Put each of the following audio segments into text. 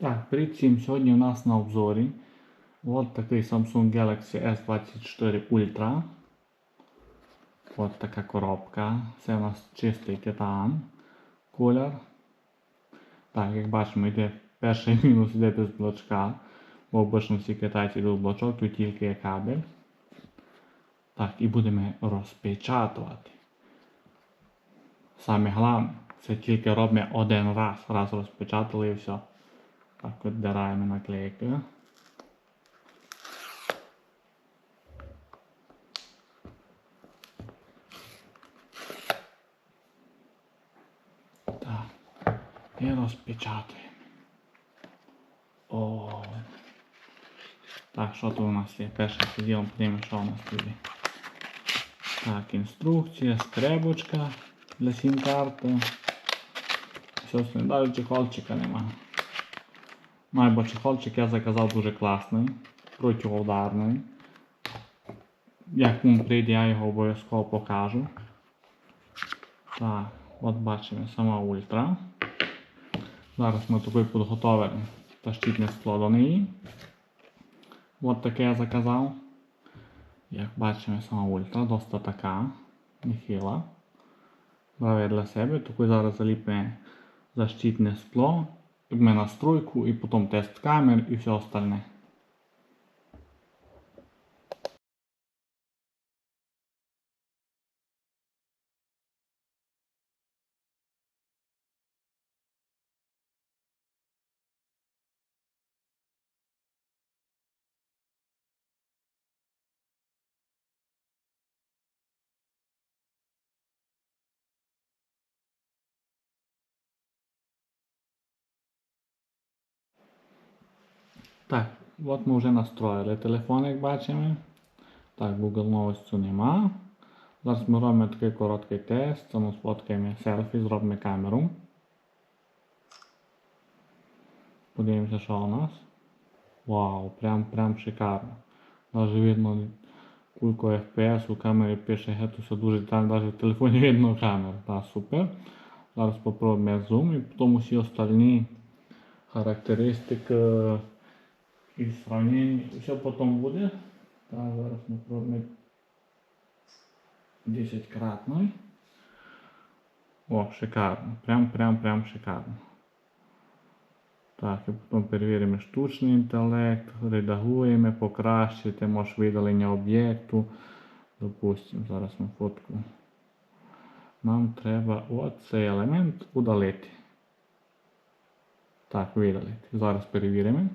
Так, привіт всім. Сьогодні у нас на обзорі от такий Samsung Galaxy S24 Ultra. От така коробка. Це у нас чистий титан колір. Так, як бачимо, йде перший мінус йде без блочка. Бо обично всі китайці йдуть блочок, тут тільки є кабель. Так, і будемо розпечатувати. Саме головне, це тільки робимо один раз. Раз розпечатали і все. Так, віддираємо наклейки. Так. І розпечатуємо. О. Так, що тут у нас є? Перше поділом подивимося, що у нас тут є. Так, інструкція, скребочка для сім-карти. Все, навіть чехолчика немає. Або чехолчик я заказав дуже класний, протиударний. Як він прийде, я його обов'язково покажу. Так, от бачимо сама ультра. Зараз ми такий підготовили защитне скло до неї. От таке я заказав. Як бачимо, сама ультра досить така, нехила. Брав для себе, таку зараз заліпимо защитне скло. Ми настройку і потім тест камер і все остальне. Так, от ми вже настроїли телефон, як бачимо. Так, Google новості нема. Зараз ми робимо такий короткий тест. Це сфоткаємо селфі, зробимо камеру. Подивимося, що у нас. Вау, прям прям шикарно. Навіть видно кульку FPS у камері пише гетто все дуже детально, навіть в телефоні видно камеру. Так, супер. Зараз спробуємо зум і потім усі остальні характеристики і сравнення. Все потім буде. Так, зараз ми пробуємо 10 кратний. О, шикарно. Прям, прям, прям шикарно. Так, і потім перевіримо штучний інтелект, редагуємо, покращити, може видалення об'єкту. Допустимо, зараз ми фотку. Нам треба оцей елемент удалити. Так, видалити. Зараз перевіримо.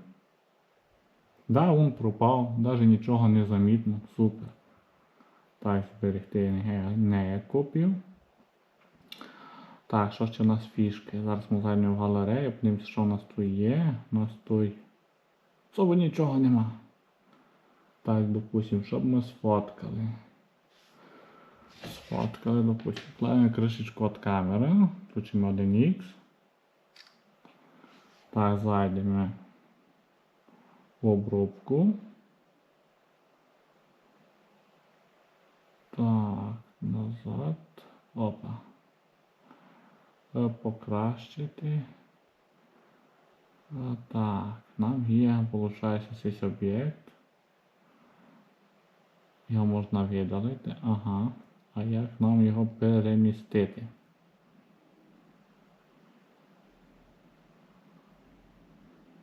Да, він пропав, навіть нічого не замітно. Супер. Так, зберегти не, копію. Так, що ще у нас фішки? Зараз ми зайдемо в галерею, подивимося, що у нас тут є. У нас тут особо нічого нема. Так, допустимо, щоб ми сфоткали. Сфоткали, допустимо, клеїмо кришечку від камери. Включимо 1X. Так, зайдемо в обробку. Так, назад. Опа. Е, Покращити. Так, нам є, виходить, цей об'єкт. Його можна видалити. Ага. А як нам його перемістити?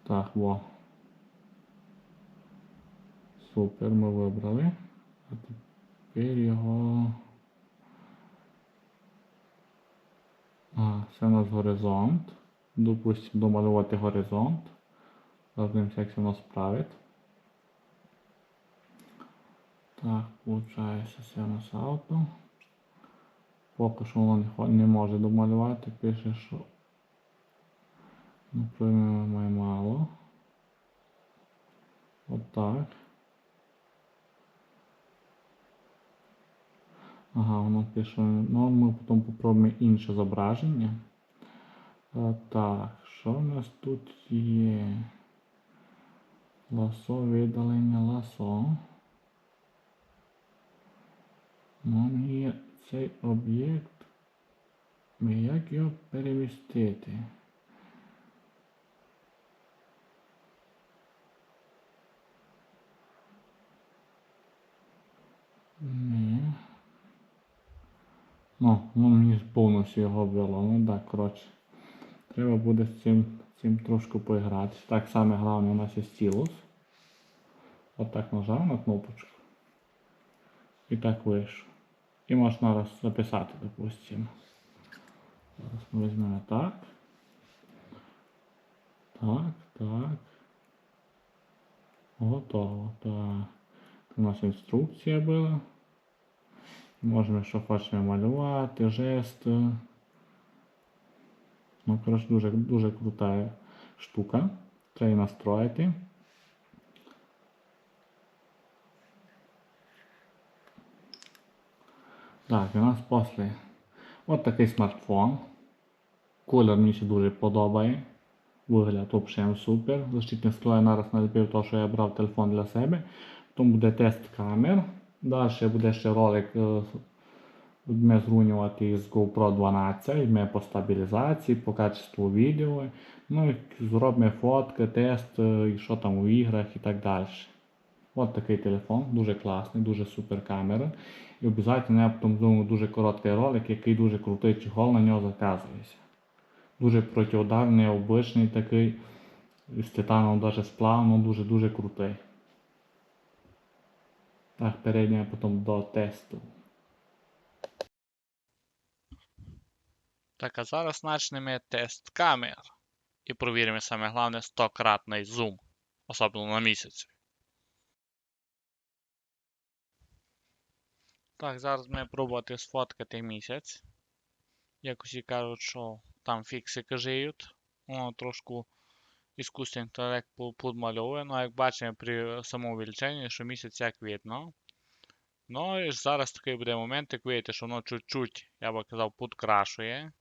Так, во. Супер, ми вибрали. А тепер його. А, це у нас горизонт. Допустимо, домалювати горизонт. Подивимося, як це у нас справить. Так, виходить, це у нас авто. Поки що воно не, може домалювати, пише, що напевно має мало. Отак. Ага, воно пише «Ну, ми потім попробуємо інше зображення. Е, так, що в нас тут є? Ласо, видалення ласо. Нам є цей об'єкт. Як його перемістити? Ні. Ну, ну мені повністю його вбило. Ну так, коротше. Треба буде з цим, цим трошки поіграти. Так саме головне у нас є стілус. От нажав на кнопочку. І так вийшов. І можна раз записати, допустимо. Зараз ми візьмемо так. Так, так. Готово. Так. У нас інструкція була. Можемо, що хочемо малювати, жести. Ну, коротше, дуже, дуже крута штука. Треба її настроїти. Так, і у нас після от такий смартфон. Колір мені ще дуже подобає. Вигляд взагалі супер. Защитне скло я нараз наліпив, то, що я брав телефон для себе. Потім буде тест камер. Далі буде ще ролик. Будемо зрівнювати з GoPro 12, візьмемо по стабілізації, по качеству відео. Ну і зробимо фотки, тест, е, і що там у іграх і так далі. От такий телефон, дуже класний, дуже супер камера. І обов'язково я потім зроблю дуже короткий ролик, який дуже крутий чехол на нього заказується. Дуже протиударний, обичний такий, з титаном навіть сплавно, дуже-дуже крутий. Так, перейдемо потім до тесту. Так, а зараз почнемо тест камер. І провіримо саме головне 100-кратний зум, особливо на місяць. Так, зараз ми пробувати сфоткати місяць. Як усі кажуть, що там фіксики жиють. Воно трошку іскусний інтелект підмальовує. Ну, як бачимо при самоувеличенні, що місяць як видно. Ну і зараз такий буде момент, як видите, що воно чуть-чуть, я би казав, підкрашує.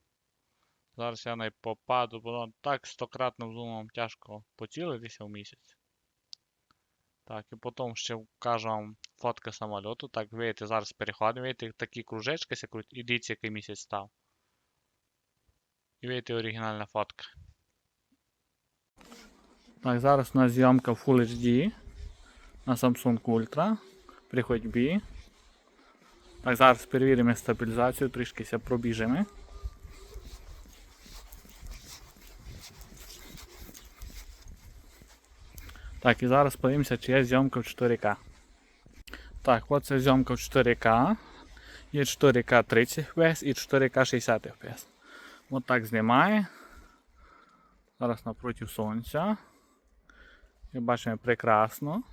Зараз я не попаду, бо так стократним зумом тяжко поцілитися в місяць. Так, і потім ще вкажу вам фотка самольоту. Так, видите, зараз переходимо, видите, такі кружечки і який місяць став. І видите, оригінальна фотка. Так, зараз у нас зйомка Full HD на Samsung Ultra при ходьбі. Так, зараз перевіримо стабілізацію, трішки ся пробіжимо. Так, і зараз подивимося, чи є зйомка в 4К. Так, от це зйомка в 4К. Є 4К 30 FPS і 4К 60 FPS. От так знімає. Зараз напроти сонця. Як бачимо, прекрасно.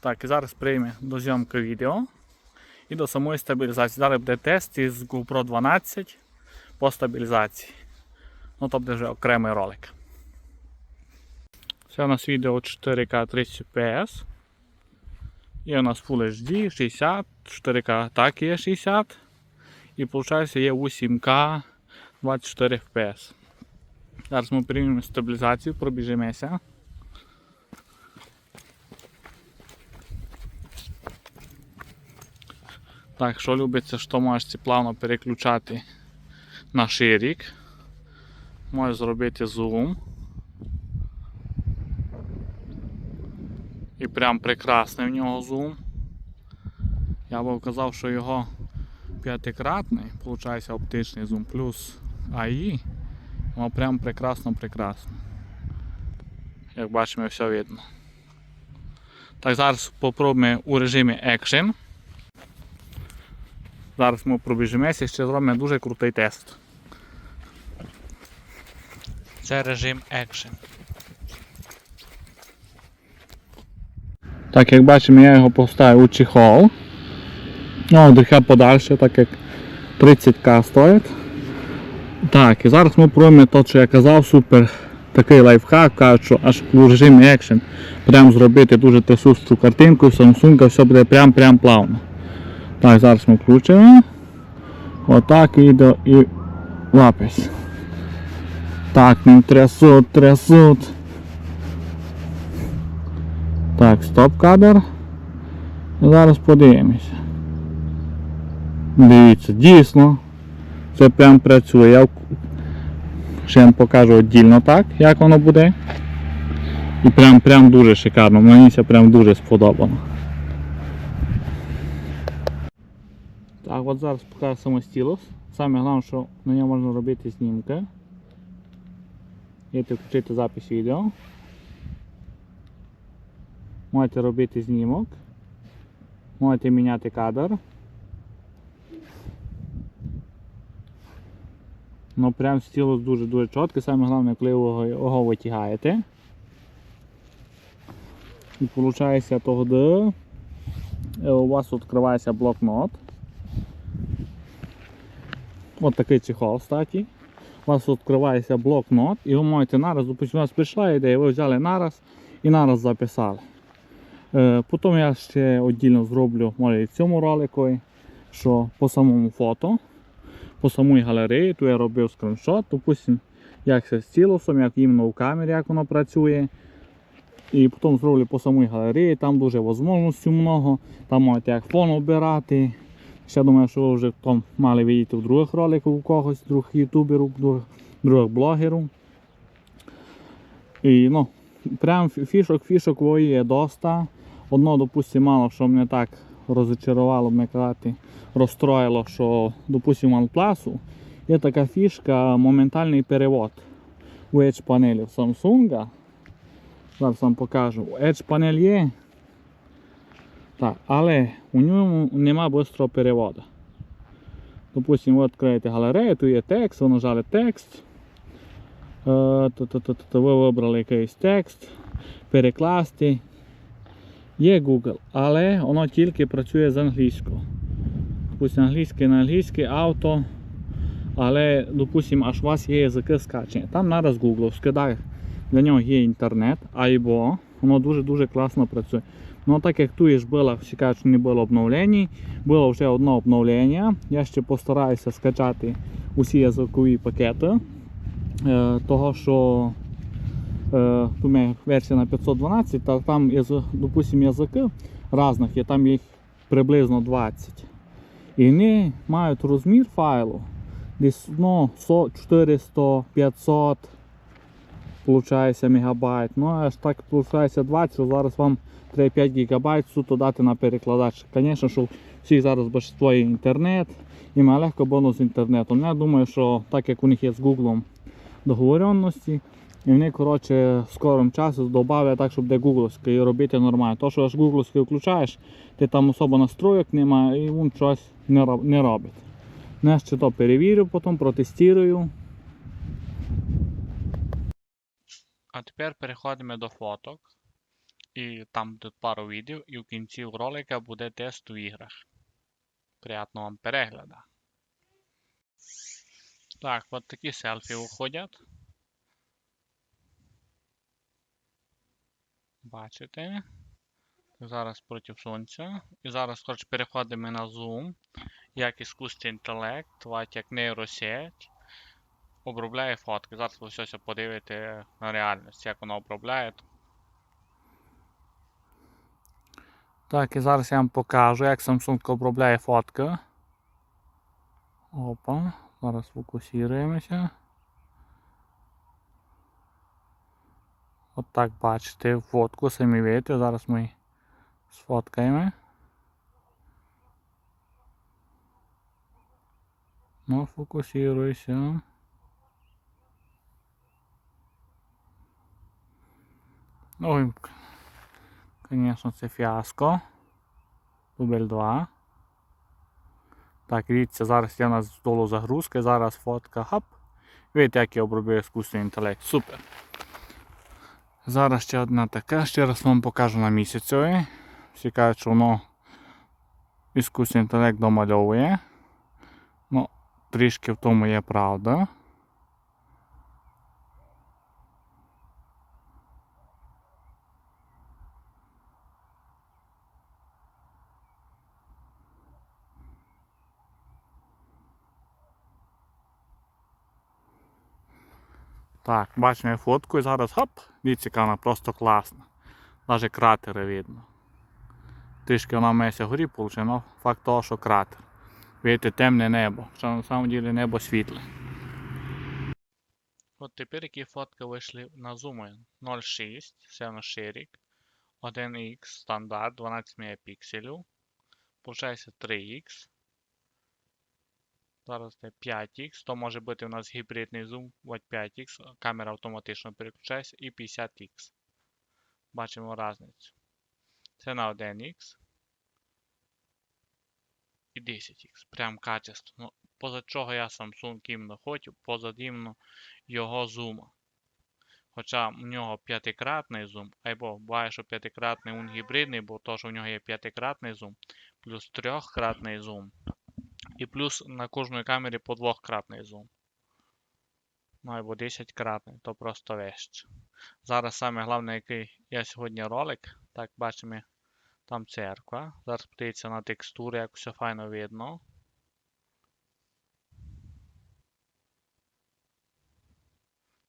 Так, і зараз прийме до зйомки відео і до самої стабілізації. Зараз буде тест із GoPro 12 по стабілізації. Ну, то буде вже окремий ролик. Це у нас відео 4К 30 FPS. Є у нас Full HD 60, 4К так є 60. І виходить є 8К 24 FPS. Зараз ми приймемо стабілізацію, пробіжимося. Так, що любиться, що можете плавно переключати на ширік. Можеш зробити зум. І прям прекрасний в нього зум. Я би вказав, що його п'ятикратний, виходить оптичний зум плюс АІ. Воно прям прекрасно-прекрасно. Як бачимо, все видно. Так, зараз попробуємо у режимі Action. Зараз ми пробіжимося і ще зробимо дуже крутий тест. Це режим Action. Так, як бачимо, я його поставив у чехол. Ну, диха подальше, так як 30к стоїть. Так, і зараз ми пробуємо те, що я казав, супер такий лайфхак, кажуть, що аж у режимі Action прям зробити дуже трясущу картинку, Samsung все буде прям-прям плавно. Так, зараз ми включимо. Отак відео і запис. Так, ну трясуть, трясуть. Так, стоп кадр. Зараз подивимося. Дивіться, дійсно. Це прям працює. Я ще вам покажу віддільно так, як воно буде. І прям прям дуже шикарно. Мені це прям дуже сподобало. Так, от зараз покажу саме стілус. Саме головне, що на ньому можна робити знімки. Можете включити запис відео. Можете робити знімок. Можете міняти кадр. Ну прям стілус дуже-дуже чіткий. Саме головне, коли його, його витягаєте. І виходить тоді е, у вас відкривається блокнот. От такий чехол, кстати. У вас відкривається блокнот і ви можете нараз, допустимо, у вас прийшла ідея, ви взяли нараз і нараз записали. Е, потім я ще віддільно зроблю може, і в цьому ролику, що по самому фото, по самій галереї, то я робив скріншот, допустим, як це з цілосом, як іменно в камері, як воно працює. І потім зроблю по самій галереї, там дуже можливостей много, там можете як фон обирати. Ще думаю, що ви вже там мали видіти в других роликах у когось, других ютуберів, других, других блогерів. І ну, прям фішок, фішок во є доста. Одно, допустим, мало, що мене так розчарувало, мене казати, розстроїло, що, допустим, OnePlus є така фішка моментальний перевод у Edge панелі в Samsung. Зараз вам покажу. Edge панель є. Так, але у ньому нема швидкого переводу. Допустим, ви відкриєте галерею, тут є текст, ви нажали текст. Е, Ви вибрали якийсь текст, перекласти. Є Google, але воно тільки працює з англійською. Допустим, англійський на англійський авто. Але, допустим, аж у вас є язики скачені. Там треба з Google скидає. Для нього є інтернет, або воно дуже-дуже класно працює. Ну так як тут ж було, всі кажуть, не було обновлень, було вже одне обновлення. Я ще постараюся скачати усі язикові пакети. Е, того, що е, у мене версія на 512, та там, язик, допустим, язики різних є, там їх приблизно 20. І вони мають розмір файлу десь ну, 400, 500 получається мегабайт. Ну аж так получається 20, що зараз вам треба 5 гігабайт суто дати на перекладач. Звісно, що всіх зараз більшість є інтернет і легко бонус з інтернетом. Я думаю, що так як у них є з Google договоренності, і вони коротше в скорому часі додавлять так, щоб де гугловський робити нормально. То, що аж гугловський включаєш, ти там особо настроєк немає і він щось не, роб- не робить. Ну, ще то перевірю, потім протестую. А тепер переходимо до фоток. І там тут пару відео, і в кінці ролика буде тест у іграх. Приятного вам перегляду. Так, от такі селфі виходять. Бачите? Зараз проти сонця. І зараз, коротше, переходимо на Zoom. Як іскусний інтелект, як нейросеть. Обробляє фотки. Зараз ви все подивите на реальність, як воно обробляє. Так, і зараз я вам покажу, як Samsung обробляє фотки. Опа, зараз фокусуємося. От так бачите фотку, самі видите, зараз ми сфоткаємо. Ну, фокусируйся. Ой, Звісно, це фіаско. Дубль 2. Так, дивіться, зараз у нас долу загрузки, зараз фотка. Хап. Видите, як я обробив іскусний інтелект. Супер. Зараз ще одна така, ще раз вам покажу на місяцеві. Всі кажуть, що воно іскусний інтелект домальовує. Ну, трішки в тому є правда. Так, бачимо фотку і зараз хоп, дивіться, вона просто класна. Навіть кратери видно. Трішки вона меся горі але факт того, що кратер. Видите, темне небо. Що на самом деле небо світле. От тепер які фотки вийшли на Zoom 0.6, це на ширик, 1x стандарт, 12 мегапікселів, получається 3x, Зараз це 5х, то може бути у нас гібридний зум, от 5х, камера автоматично переключається і 50х. Бачимо різницю. Це на 1х. І 10х. Прям качество. Ну, поза чого я Samsung іменно хочу, поза іменно його зума. Хоча в нього п'ятикратний зум, або буває, що п'ятикратний він гібридний, бо то, що в нього є п'ятикратний зум, плюс трьохкратний зум. І плюс на кожній камері по двохкратний зум. Ну або 10-кратний, то просто вещь. Зараз саме головне, який я сьогодні ролик. Так, бачимо, там церква. Зараз подивіться на текстури, як все файно видно.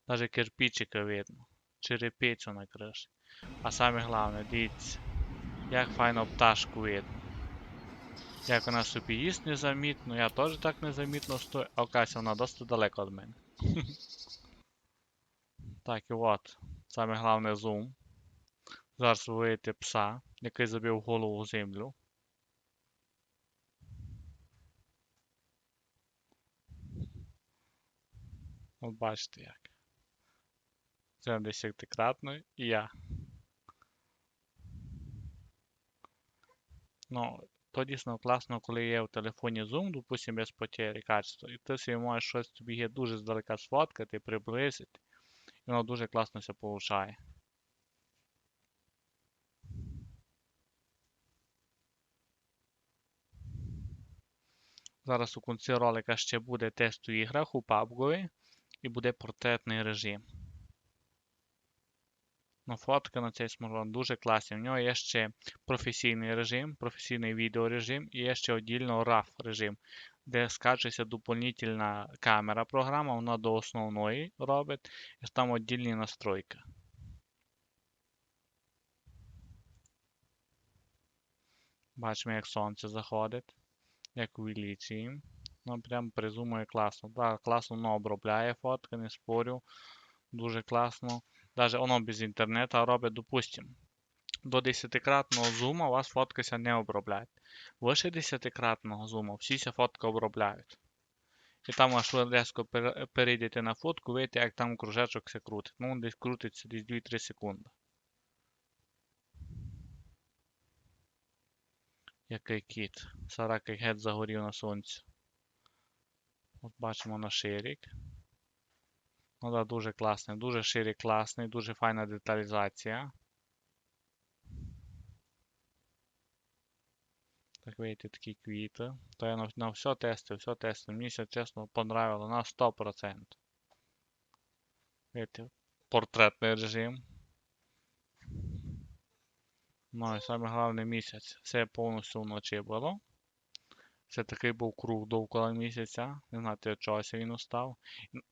Даже кирпичики видно. Черепицю на криші. А саме головне, дивіться, як файно пташку видно. Як вона собі їсть незамітно, я теж так незамітно стою, а оказується вона досить далеко від мене. так і от. Саме головне зум. Зараз ви видите пса, який забив голову в землю. От бачите як. Це десятикратно і я. Ну, то дійсно класно, коли є в телефоні зум, допустим, без потері качества. І ти собі можеш щось тобі є дуже здалека сфоткати, приблизити. І воно дуже класно все получає. Зараз у кінці ролика ще буде тест у іграх у PUBG і буде портретний режим. Ну, фотки на цей смартфон дуже класні. В нього є ще професійний режим, професійний відеорежим і є ще віддільно RAW режим, де скачується доповнительна камера програма, вона до основної робить, і там віддільні настройки. Бачимо, як сонце заходить, як увеличуємо. Ну, прям призумує класно. Так, класно воно обробляє фотки, не спорю. Дуже класно. Даже воно без інтернету робить, допустим, до 10-кратного зума вас фоткася не обробляють. Вище 10-кратного зуму всі ся фотки обробляють. І там аж ви різко перейдете на фотку, видите, як там кружечок все крутить. Ну, десь крутиться десь 2-3 секунди. Який кіт. Саракий геть загорів на сонці. От бачимо на ширік. Ну да, дуже класний, дуже ширий, класний, дуже файна деталізація. Так видите, такі квіти. То я на, на все тестив, все тестив. Мені це чесно понравило на 100%. Видите, портретний режим. Ну і саме головне місяць. Все повністю вночі було. Це такий був круг довкола місяця. Не знаю, для чогось він устав.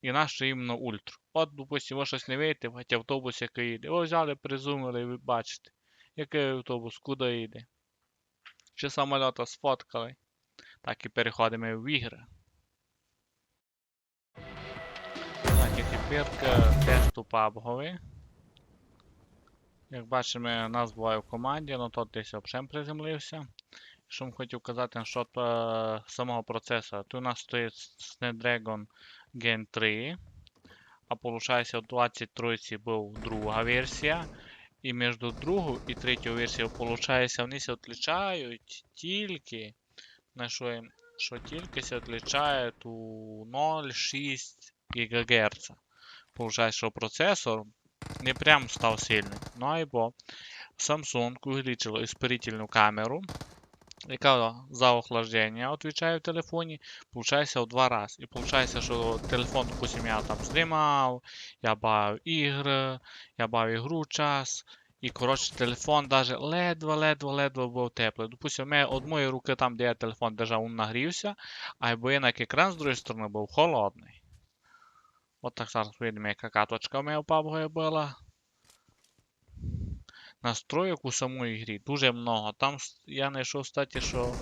І наш іменно ультру. От, допустим, ви щось не вийде, хоч автобус який їде. Ви взяли, призумили, і ви бачите, який автобус, куди йде. Чи самоліта сфоткали. Так і переходимо в ігри. Так, і тепер тесту PUBG. Як бачимо, нас буває в команді, ну тут десь взагалі приземлився. Що хотів казати насчет е, самого процесора. Тут у нас стоїть Snapdragon Gen 3. А получається, у 23 був друга версія. І між другою і третьою версією, получається, вони се відлічають тільки. На що, що тільки се відлічають у 0,6 ГГц. Получається, що процесор не прям став сильний. Ну або Samsung увеличил испарительную камеру, яка за охлаждення відповідає в телефоні, получається в два рази. І получається, що телефон, допустим, я там знімав, я бавив ігри, я бавив ігру час. І, коротше, телефон даже ледве-ледве-ледве був теплий. Допустим, у мене од моєї руки там, де я телефон держав, він нагрівся, а як екран з другої сторони був холодний. От так зараз видимо, яка каточка у мене в PUBG була. Настроїк у самої грі дуже много. Там я знайшов, статі, що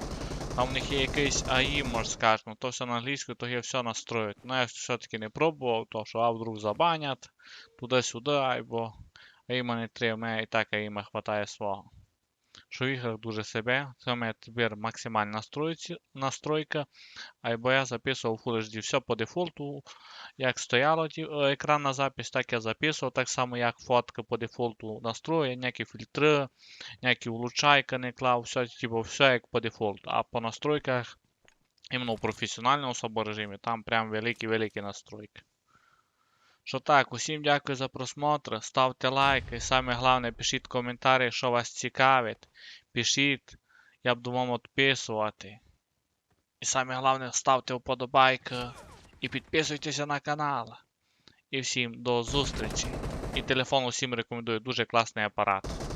там в них є якийсь AI, може скажемо, то все на англійську, то є все настроїть. Ну, я все-таки не пробував, то що а вдруг туди-сюди, або аїма не треба, мене і так аїма хватає свого. Що в іграх дуже себе. Це у мене тепер максимальна настройка. Або я записував Full HD все по дефолту. Як стояло ті- е, екранна запись, так я записував. Так само, як фотка по дефолту настрою, ніякі фільтри, ніякі влучайка не клав, все, типу, все як по дефолту. А по настройках, іменно в професіональному режимі, там прям великі-великі настройки. Що так, усім дякую за просмотр. Ставте лайк і саме головне пишіть коментарі, що вас цікавить. Пишіть, я буду вам відписувати. І саме головне ставте вподобайки і підписуйтеся на канал. І всім до зустрічі. І телефон усім рекомендую, дуже класний апарат.